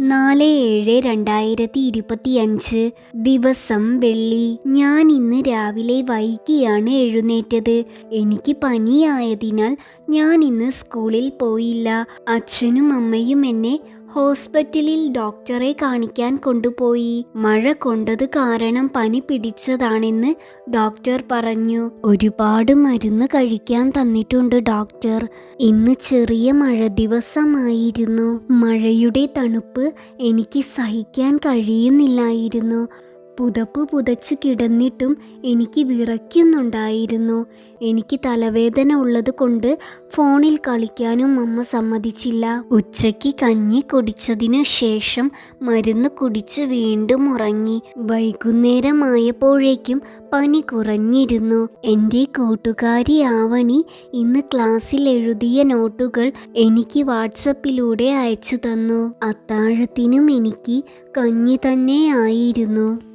നാല് ഏഴ് രണ്ടായിരത്തി ഇരുപത്തിയഞ്ച് ദിവസം വെള്ളി. ഞാൻ ഇന്ന് രാവിലെ വൈകിയാണ് എഴുന്നേറ്റത്. എനിക്ക് പനിയായതിനാൽ ഞാൻ ഇന്ന് സ്കൂളിൽ പോയില്ല. അച്ഛനും അമ്മയും എന്നെ ഹോസ്പിറ്റലിൽ ഡോക്ടറെ കാണിക്കാൻ കൊണ്ടുപോയി. മഴ കൊണ്ടത് കാരണം പനി പിടിച്ചതാണെന്ന് ഡോക്ടർ പറഞ്ഞു. ഒരുപാട് മരുന്ന് കഴിക്കാൻ തന്നിട്ടുണ്ട് ഡോക്ടർ. ഇന്ന് ചെറിയ മഴ ദിവസമായിരുന്നു. മഴയുടെ തണുപ്പ് എനിക്ക് സഹിക്കാൻ കഴിയുന്നില്ലായിരുന്നു. പുതപ്പ് പുതച്ച് കിടന്നിട്ടും എനിക്ക് വിറയ്ക്കുന്നുണ്ടായിരുന്നു. എനിക്ക് തലവേദന ഉള്ളത് കൊണ്ട് ഫോണിൽ കളിക്കാനും അമ്മ സമ്മതിച്ചില്ല. ഉച്ചയ്ക്ക് കഞ്ഞി കുടിച്ചതിനു ശേഷം മരുന്ന് കുടിച്ച് വീണ്ടും ഉറങ്ങി. വൈകുന്നേരമായപ്പോഴേക്കും പനി കുറഞ്ഞിരുന്നു. എന്റെ കൂട്ടുകാരി ആവണി ഇന്ന് ക്ലാസ്സിൽ എഴുതിയ നോട്ടുകൾ എനിക്ക് വാട്സപ്പിലൂടെ അയച്ചു തന്നു. അത്താഴത്തിനും എനിക്ക് കഞ്ഞി തന്നെ ആയിരുന്നു.